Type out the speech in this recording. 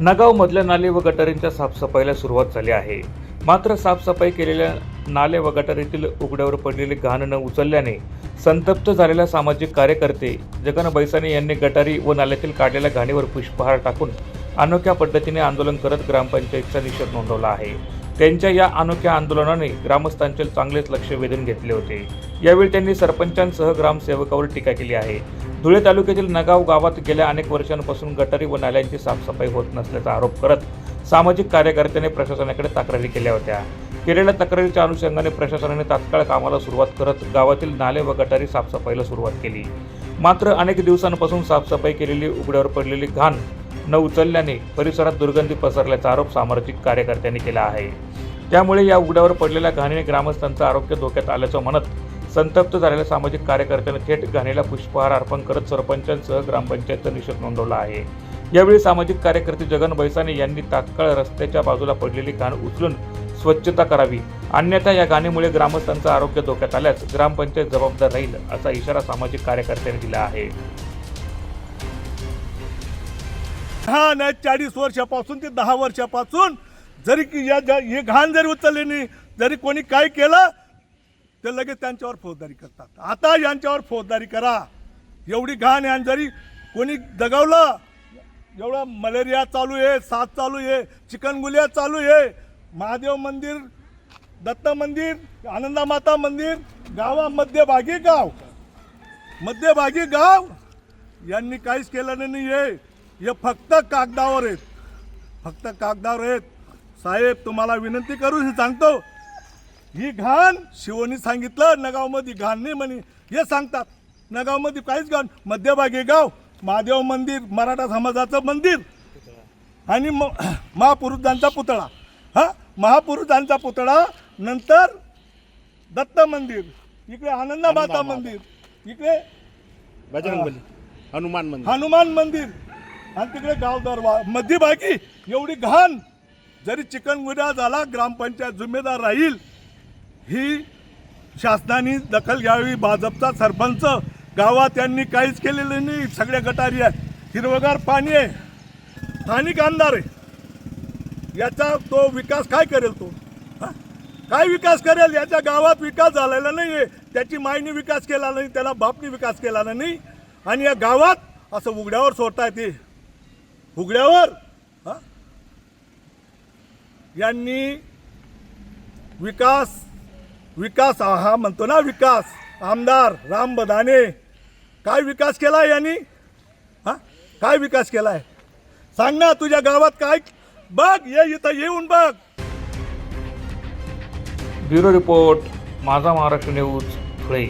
नगावमधल्या नाले व गटारींच्या साफसफाईला सुरुवात झाली आहे. मात्र साफसफाई केलेल्या नाले व गटारीतील उघड्यावर पडलेले घाण न उचलल्याने संतप्त झालेल्या सामाजिक कार्यकर्ते जगन बैसाने यांनी गटारी व नाल्यातील काढलेल्या घाणीवर पुष्पहार टाकून अनोख्या पद्धतीने आंदोलन करत ग्रामपंचायतचा निषेध नोंदवला आहे. त्यांच्या या अनोख्या आंदोलनाने ग्रामस्थांचे चांगलेच लक्ष वेधून घेतले होते. यावेळी त्यांनी सरपंचांसह ग्रामसेवकावर टीका केली आहे. धुळे तालुक्यातील नगाव गावात गेल्या अनेक वर्षांपासून गटारी व नाल्यांची साफसफाई होत नसल्याचा आरोप करत सामाजिक कार्यकर्त्यांनी प्रशासनाकडे तक्रारी केल्या होत्या. केलेल्या तक्रारीच्या अनुषंगाने प्रशासनाने तात्काळ कामाला सुरुवात करत गावातील नाले व गटारी साफसफाईला सुरुवात केली. मात्र अनेक दिवसांपासून साफसफाई केलेली उघड्यावर पडलेली घाण न उचलल्याने परिसरात दुर्गंधी पसरल्याचा आरोप सामाजिक कार्यकर्त्यांनी केला आहे. त्यामुळे या उघड्यावर पडलेल्या घाणीने ग्रामस्थांचं आरोग्य धोक्यात आल्याचं म्हणत संतप्त झालेल्या सामाजिक कार्यकर्त्यांनी थेट घाणीला पुष्पहार अर्पण करत सरपंचांसह ग्रामपंचायतचा निषेध नोंदवला आहे. यावेळी सामाजिक कार्यकर्ते जगन बैसाने यांनी तात्काळ रस्त्याच्या बाजूला पडलेली घाण उचलून स्वच्छता करावी. अन्यथा या घाणीमुळे ग्रामस्थांचं आरोग्य धोक्यात आल्यास ग्रामपंचायत जबाबदार राहील असा इशारा सामाजिक कार्यकर्त्यांनी दिला आहे. हा नाही चाळीस वर्षापासून ते दहा वर्षापासून जरी की या ज्या- हे घाण जरी उचलले नाही जरी कोणी काय केलं ते लगेच त्यांच्यावर फौजदारी करतात. आता यांच्यावर फौजदारी करा. एवढी घाण आहे आणि जरी कोणी दगावलं एवढा मलेरिया चालू आहे साथ चालू आहे चिकनगुलिया चालू आहे महादेव मंदिर दत्त मंदिर आनंदा माता मंदिर गावा मध्यभागी गाव. मध्यभागी गाव यांनी काहीच केलं नाही आहे हे फक्त कागदावर आहेत. फक्त कागदावर आहेत. साहेब तुम्हाला विनंती करून हे सांगतो. ही घाण शिवनी सांगितलं नगावमध्ये घाण नाही म्हणे. हे सांगतात. नगावमध्ये काहीच घाण. मध्यभागी गाव महादेव मंदिर मराठा समाजाचं मंदिर. आणि म महापुरुषांचा पुतळा. हा? महापुरुषांचा पुतळा नंतर दत्त मंदिर. इकडे आनंदा माता मंदिर. इकडे बजरंगबली. हनुमान मंदिर. हनुमान मंदिर. आणि तिकडे गाव दरवा मध्यभागी एवढी घाण. जरी चिकनगुन्हा झाला ग्रामपंचायत जिम्मेदार राहील ही शासनाने दखल घ्यावी भाजपचा सरपंच. गावात यांनी काहीच केलेलं नाही सगळ्या गटारी आहे हिरवगार पाणी आहे. स्थानिक आमदार आहे. याचा तो विकास काय करेल तो? काय विकास करेल? याच्या गावात विकास झालेला नाही आहे त्याची मायनी विकास केला नाही त्याला बापनी विकास केला नाही. आणि या गावात असं उघड्यावर सोडता येते. फुगड्यावर हा? यांनी विकास विकास हा म्हणतो ना विकास. आमदार राम बदाने. काय विकास केला यांनी? हा? काय विकास केलाय? सांग ना तुझ्या गावात काय? बघ ये इथं येऊन बघ. ब्युरो रिपोर्ट माझा महाराष्ट्र न्यूज धुळे